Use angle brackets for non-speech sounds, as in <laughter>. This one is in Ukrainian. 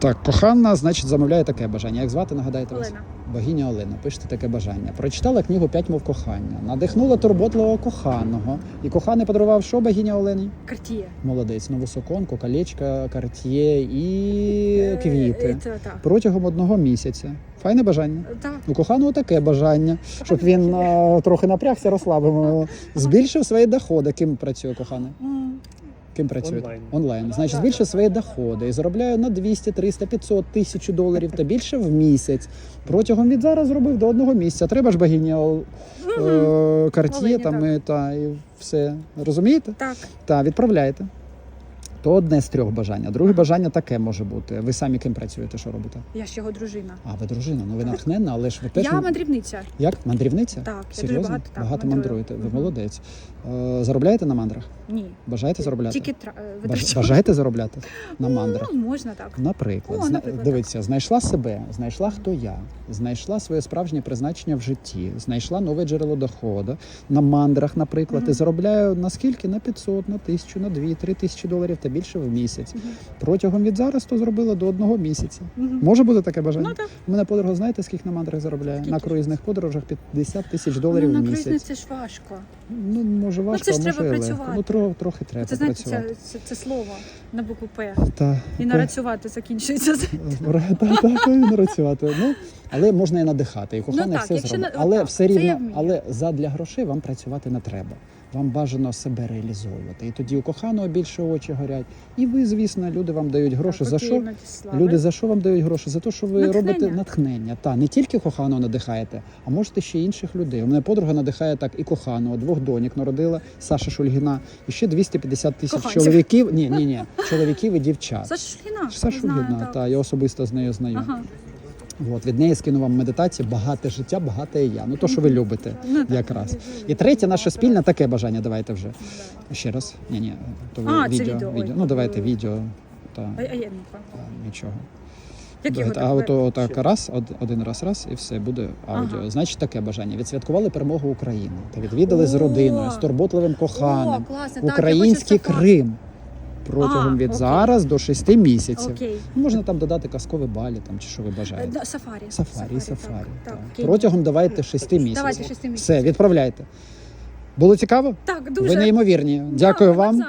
Так, кохана, значить, замовляє таке бажання. Як звати, нагадаєте вас? Олена. Богиня Олена, пишете таке бажання. Прочитала книгу П'ять мов кохання. Надихнула турботливого коханого. І коханий подарував що богиня Олені? Картіє. Молодець, нову суконку, колечка, карт'є і квіти. Це так. Протягом одного місяця. Файне бажання. Так. У коханого таке бажання, щоб він а, трохи напрягся, розслабив, <laughs> збільшив свої доходи. Ким працює коханий? Ким працює? Онлайн. Онлайн. Значить, збільшив свої доходи і заробляє на 200, 300, 500 тисяч доларів та більше в місяць. Протягом від зараз зробив до одного місяця. Треба ж богиня е, карт'є Олені, там і, та, і все. Розумієте? Так. Та, відправляєте. То одне з трьох бажань. Друге бажання таке може бути. Ви самі ким працюєте, що робите? Я ж його дружина. А, ви дружина, ну ви натхненна, але ж ви теж. Я мандрівниця. Як? Мандрівниця? Так, я Серйозно? дуже багато, так, багато мандрую. мандруєте. Ви молодець. Е, заробляєте на мандрах? Ні. Бажаєте заробляти? Тільки тра... е, Баж-. Бажаєте заробляти на мандрах? Ну, можна так. Наприклад, О, зна- наприклад, дивіться, знайшла себе, знайшла хто я, знайшла своє справжнє призначення в житті, знайшла нове джерело доходу на мандрах, наприклад, і заробляю на скільки? На 500, на 1000, на 2, 3 тисячі доларів та більше в місяць. Мгм. Протягом від зараз то зробила до одного місяця. Мгм. Може бути таке бажання? Ну так. У мене подруга, знаєте, скільки на мандрах заробляє? Скільки? На круїзних подорожах 50 тисяч доларів ну, в на місяць. це ж важко. Ну, може важко, це ж а може треба і легко. працювати. Ну, трохи, трохи треба це знаєте, працювати. це, це, це слово на букву П. Та, І нарацювати закінчується. Та, та, та, і нарацювати. Ну, але можна і надихати, і кохане Ну, так, все якщо зробить. на- Але так, все це я рівно, вмію. але задля грошей вам працювати не треба. Вам бажано себе реалізовувати. І тоді у коханого більше очі горять. І ви, звісно, люди вам дають гроші. За що? Люди за що вам дають гроші? За те, що ви Натхнення. робите натхнення. Та не тільки коханого надихаєте, а можете ще інших людей. У мене подруга надихає так і коханого, двох доньок народила Саша Шульгіна, і ще 250 тисяч Коханців. чоловіків. Ні, ні, ні, чоловіків і дівчат. Саша Шліна. Саша Шульгіна, та я особисто з нею знайомий. Ага. От, від неї скину вам медитацію багате життя, багате і я. Ну то, що ви любите, Ну, якраз. І третє наше спільне таке бажання. Давайте вже ще раз. Ні, ні, то ви А, це відео, відео, відео. Ну давайте відео. Та А, а я ну-ка. та, нічого. Як його Давайте, а так? от раз, од- один раз, раз, і все буде аудіо. Ага. Значить, таке бажання. Відсвяткували перемогу України та відвідали з О! родиною, з турботливим коханим. О, класно, так, я Український це Крим протягом А, від окей. зараз до шести місяців. Окей. Можна там додати казкові балі, там чи що ви Е, бажаєте. да, Сафарі. Сафарі, сафарі. Так, так. так, окей. Протягом давайте шести місяців. Давайте шести місяців. Все, відправляйте. Було цікаво? Так, дуже. Ви неймовірні. Дякую вам.